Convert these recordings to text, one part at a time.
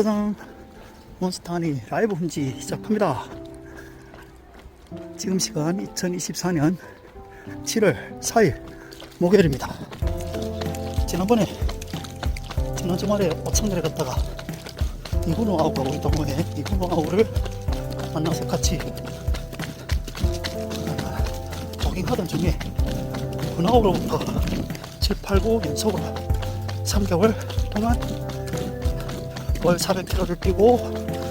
짜잔 몬스타니 라이브 홈지 시작합니다. 지금 시간 2024년 7월 4일 목요일입니다. 지난번에 지난 주말에 어청내려 갔다가 이구노 아우가 우리 동호회 이구노 아우를 만나서 같이 아, 조깅하던 중에 군아우로부터 7, 8, 9 연속으로 3개월 동안 월 400km를 뛰고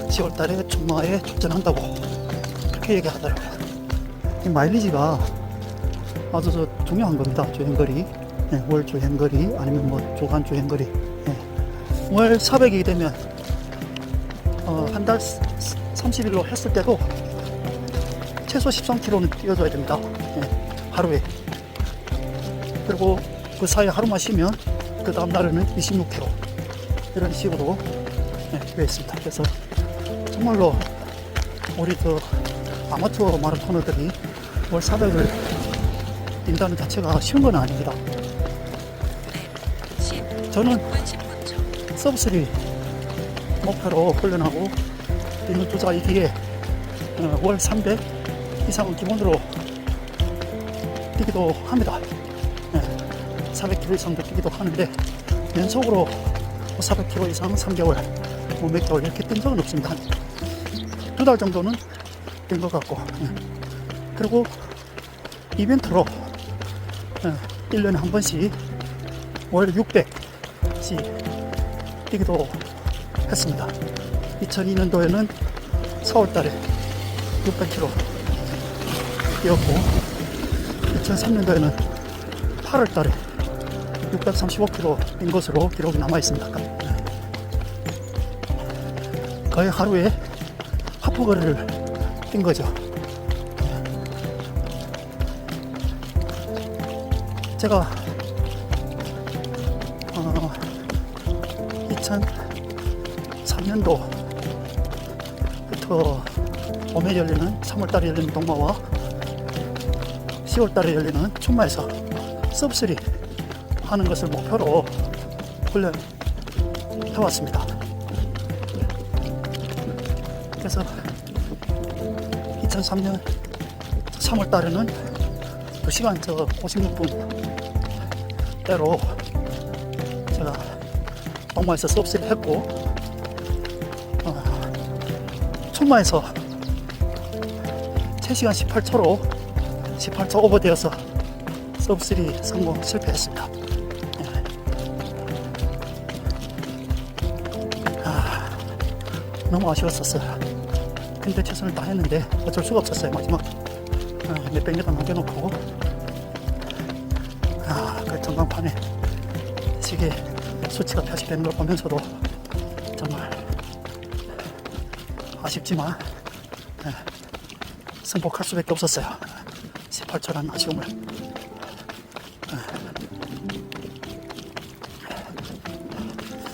10월 달에 충마에 출전한다고 그렇게 얘기하더라고요. 이 마일리지가 아주 저 중요한 겁니다. 주행거리. 네, 월 주행거리 아니면 뭐 주간 주행거리. 네. 월 400이 되면 어, 한달 30일로 했을 때도 최소 13km는 뛰어줘야 됩니다. 네, 하루에. 그리고 그 사이에 하루만 쉬면 그 다음 날에는 26km. 이런 식으로 네, 되어 있습니다. 그래서 정말로 우리 그 아마추어 마라토너들이 월 400을 뛴다는 자체가 쉬운 건 아닙니다. 저는 서브3 목표로 훈련하고 뛰는 투자이 뒤에 어, 월300 이상은 기본으로 뛰기도 합니다. 네, 400km 이상도 뛰기도 하는데 연속으로 400km 이상 3개월, 뭐몇 개월 이렇게 뛴 적은 없습니다. 두 달 정도는 뛴것 같고. 예. 그리고 이벤트로 예, 1년에 한 번씩 월 600씩 뛰기도 했습니다. 2002년도에는 4월 달에 600km 뛰었고 2003년도에는 8월 달에 635km 뛴 것으로 기록이 남아 있습니다. 거의 하루에 하프 거리를 뛴 거죠. 제가 어, 2003년도부터 봄에 열리는 3월달에 열리는 동마와 10월달에 열리는 춘마에서 서브3 하는 것을 목표로 훈련 해왔습니다. 그래서 2003년 3월 달에는 2시간 저 56분 대로 제가 동마에서 수업을 했고 어, 춘마에서 3시간 18초로 18초 오버되어서 서브3 성공 실패했습니다. 너무 아쉬웠었어요. 근데 최선을 다했는데 어쩔 수가 없었어요. 마지막 아, 몇백 미터 남겨놓고 아, 그 전광판에 시계 수치가 표시되는 걸 보면서도 정말 아쉽지만 예, 승복할 수밖에 없었어요. 18초라는 아쉬움을. 예.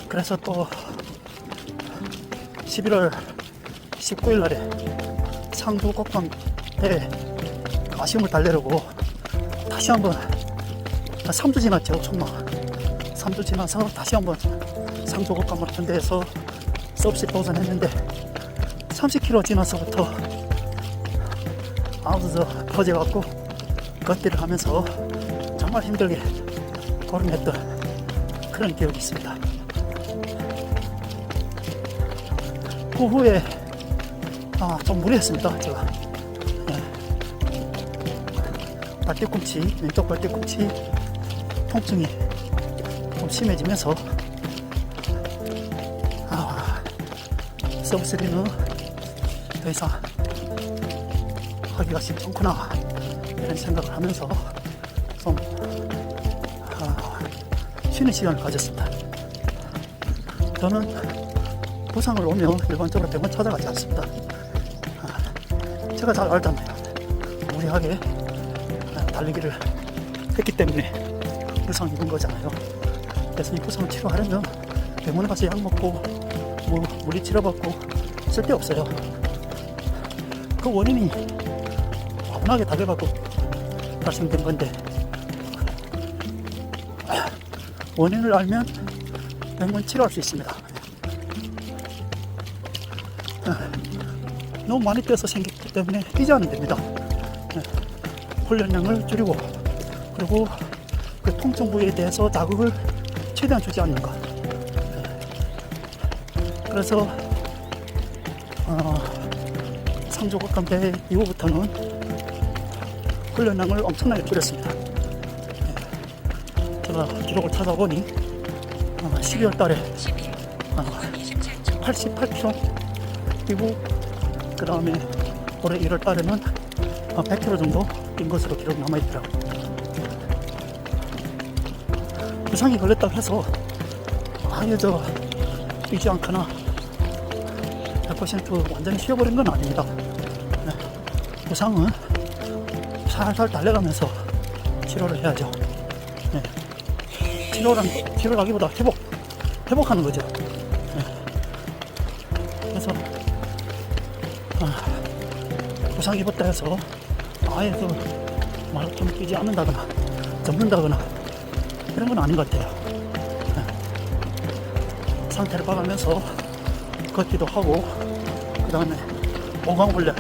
그래서 또 11월 19일 날에 상주 곡방에 아쉬움을 달래려고 다시 한번 3주 지났죠 정말 3주 지나서 다시 한번 상주 곡방을 현대에서 서브시 도전했는데 30km 지나서부터 아우서 퍼져갖고 걷기를 하면서 정말 힘들게 걸음했던 그런 기억이 있습니다. 그 후에 아, 좀 무리했습니다. 제가 예. 발뒤꿈치 왼쪽 발뒤꿈치 통증이 좀 심해지면서 아, 서브3는 더 이상 하기가 쉽지 않구나 이런 생각을 하면서 좀 아, 쉬는 시간을 가졌습니다. 저는 부상을 오면 일반적으로 병원 찾아가지 않습니다. 아, 제가 잘 알다면 무리하게 아, 달리기를 했기 때문에 부상을 입은 거잖아요. 그래서 이 부상을 치료하려면 병원에 가서 약 먹고 뭐 물리 치료받고 쓸데 없어요. 그 원인이 과분하게 다가가고 발생된 건데 원인을 알면 병원 치료할 수 있습니다. 너무 많이 뛰어서 생겼기 때문에 뛰지 않으면 됩니다. 예, 훈련량을 줄이고 그리고 그 통증 부위에 대해서 자극을 최대한 주지 않는 것. 예, 그래서 어, 상조각감 대회 이후부터는 훈련량을 엄청나게 줄였습니다. 예, 제가 기록을 찾아보니 어, 12월 달에 어, 88km 뛰고 그 다음에 올해 1월 달에는 100km 정도 뛴 것으로 기록 남아있더라고요. 부상이 걸렸다고 해서 아예 저 뛰지 않거나 100% 완전히 쉬어버린 건 아닙니다. 네. 부상은 살살 달래가면서 치료를 해야죠. 네. 치료란 치료라기보다 회복 회복하는 거죠. 입었다 해서 아예 그 마라톤 뛰지 않는다거나 접는다거나 이런 건 아닌 것 같아요. 네. 상태를 봐가면서 걷기도 하고 그 다음에 오강 훈련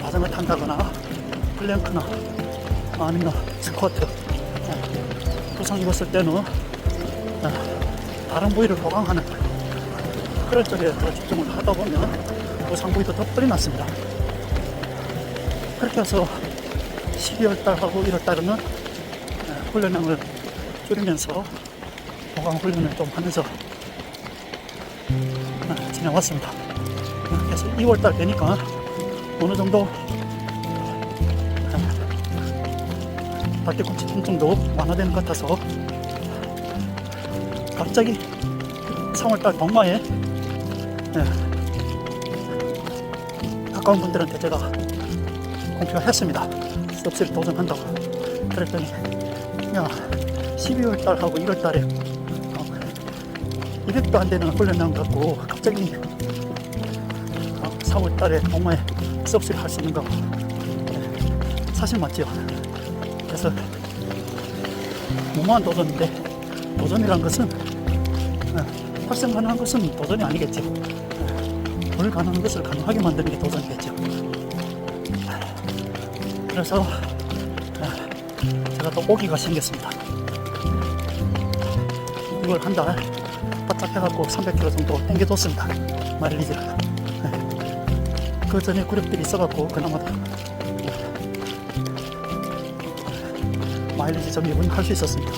자전거 탄다거나 플랭크나 아니면 스쿼트 네. 부상 입었을 때는 네. 다른 부위를 보강하는 그런 쪽에 더 집중을 하다 보면 부상 부위도 더 뿔이 났습니다. 그렇게 해서 12월 달하고 1월 달에는 네, 훈련량을 줄이면서 보강 훈련을 좀 하면서 아, 지내왔습니다. 그래서 2월 달 되니까 어느 정도 발뒤꿈치 통증도 완화되는 것 같아서 갑자기 3월 달 동마에 예, 가까운 분들한테 제가 공표를 했습니다. 섭씨를 도전한다고. 그랬더니 야 12월 달하고 1월 달에 어, 200도 안 되는 훈련량 갖고 갑자기 어, 4월 달에 동마에 섭씨를 할 수 있는 거 예, 사실 맞죠. 그래서 무모한 도전인데 도전이란 것은 예, 발생 가능한 것은 도전이 아니겠죠. 예, 불가능한 것을 가능하게 만드는 게 도전이겠죠. 그래서 예, 제가 또 오기가 생겼습니다. 이걸 한 달 바짝 해갖고 300km 정도 당겨뒀습니다. 마일리지를. 예. 그 전에 구력들이 있어갖고 그나마 마일리지 점입은 할수 있었습니다.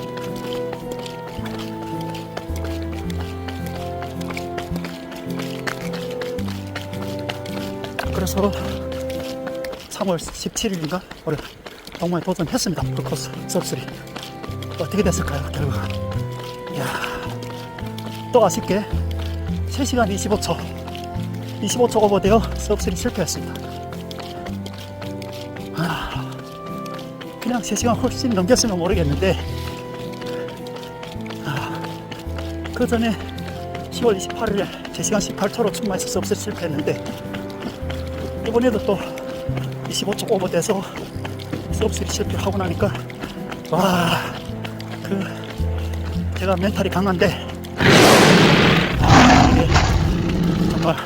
그래서 3월 17일인가 올해 동마에 도전했습니다. 풀코스 섭스리 어떻게 됐을까요? 결과가 이야, 또 아쉽게 3시간 25초 25초 오버되어 섭스리 실패했습니다. 아, 그냥 3시간 훨씬 넘겼으면 모르겠는데 아, 그 전에 10월 28일에 3시간 18초로 출마해서 섭스리 실패했는데 이번에도 또 25초 오버 돼서 수업실이 실패하고 나니까 와 그 제가 멘탈이 강한데 아, 정말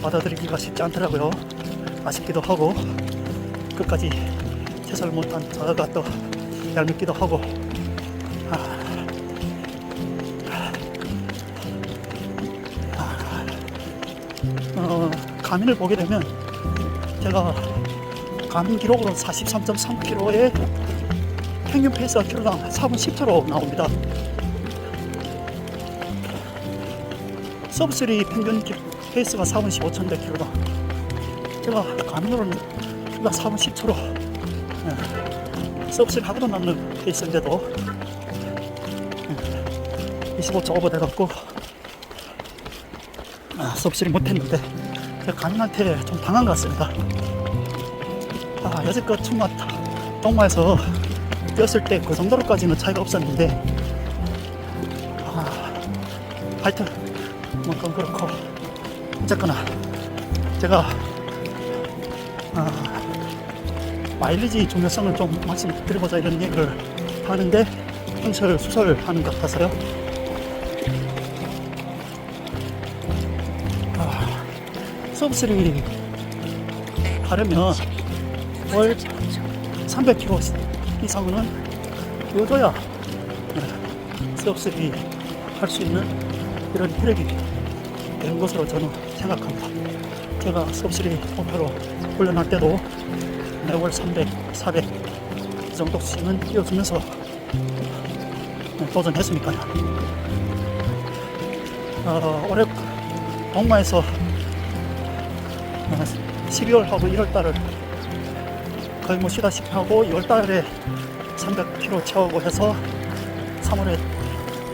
받아들이기가 쉽지 않더라고요. 아쉽기도 하고 끝까지 최선을 못한 저가 또 얄밉기도 하고 아, 어, 가민을 보게 되면 제가 가민 기록으로 43.3km에 평균 페이스가 킬로당 4분 10초로 나옵니다. 서브3 평균 기- 페이스가 4분 15초인데 킬로당 제가 가민으로는 킬로당 4분 10초로 예, 서브3 하고도 남는 페이스인데도 예, 25초 오버 돼갖고 아, 서브3 못했는데 제가 가민한테 좀 당한 것 같습니다. 아, 여지껏 충마 동마에서 뛰었을 때 그 정도로까지는 차이가 없었는데 아, 하여튼 뭐 그건 그렇고 어쨌거나 제가 아, 마일리지 중요성을 좀 말씀드리고자 이런 얘기를 하는데 흥설 수설하는 것 같아서요. 아, 서브3 하려면 월 300km 이상은 뛰어줘야 서브3 할수 있는 이런 혈액이 되는 것으로 저는 생각합니다. 제가 서브3 목표로 훈련할 때도 매월 300, 400 이 정도씩은 뛰어주면서 도전했으니까요. 어, 올해 동마에서 12월하고 1월달을 거의 뭐 쉬다시피 하고 2월달에 300km 채우고 해서 3월에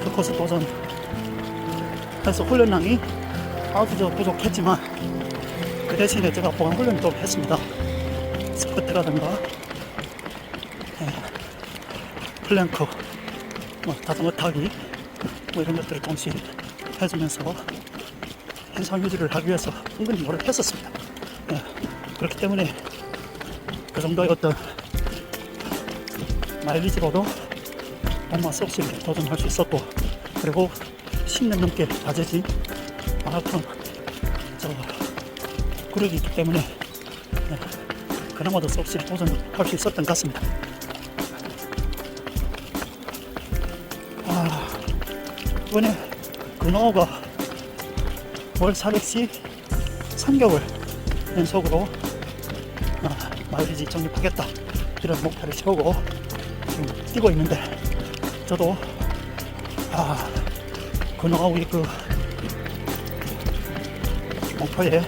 그 코스 도전 해서 훈련량이 아주 저 부족했지만 그 대신에 제가 보강 훈련도 했습니다. 스쿼트라든가 예, 플랭크, 뭐 자전거 타기 뭐 이런 것들을 동시에 해주면서 현상 유지를 하기 위해서 은근히 노력했었습니다. 예, 그렇기 때문에 그 정도의 어떤 마일리지로도 엄마 섭씨 도전할 수 있었고 그리고 10년 넘게 다져진 마라톤 저 그룹이 있기 때문에 예, 그나마도 섭씨 도전할 수 있었던 것 같습니다. 아, 이번에 근호가 월 400씩 3개월 연속으로 아, 마일리지 적립하겠다 이런 목표를 세우고 지금 뛰고 있는데 저도 아 우리 그 목표에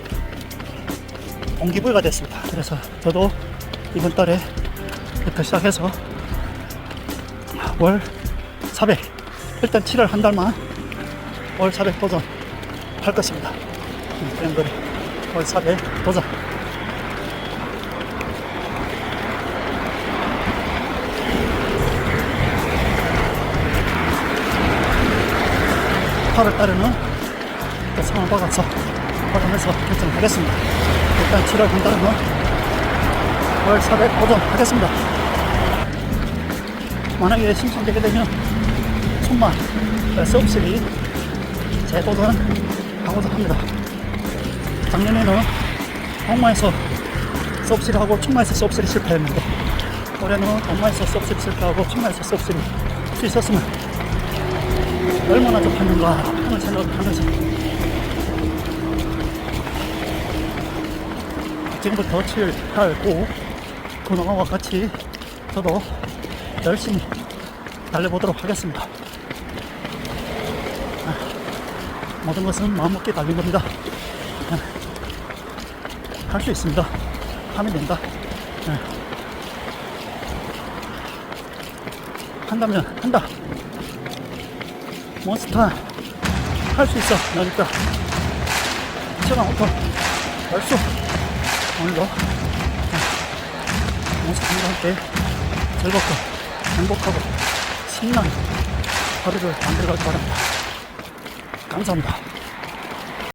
동기부여가 됐습니다. 그래서 저도 이번 달에 부터 시작해서 월 400 일단 7월 한 달만 월 400 도전 할 것입니다. 그런 거리 월400 도전. 팔월 달에는 또 상을 받아서 받으면서 결정하겠습니다. 일단 7월 한 달은 월 400 도전하겠습니다. 만약에 신청되게 되면 천만 서브시리 재도전 하고자 합니다. 작년에는 동마에서 서브시리 하고 충마에서 서브시리 실패했는데 올해는 동마에서 서브시리 실패하고 충마에서 서브시리 할수 있었으면 얼마나 좋겠는가 하는 생각을 하면서 지금부터 7, 8, 9 그동안과 같이 저도 열심히 달려보도록 하겠습니다. 아, 모든 것은 마음먹기에 달린 겁니다. 할 수 있습니다. 하면 된다. 네. 한다면 한다. 몬스터 할수 있어. 너니까. 천왕부터 열수 오늘도 몬스터와 함께 즐겁고 행복하고 신나는 하루를 만들어가기 바랍니다. 감사합니다.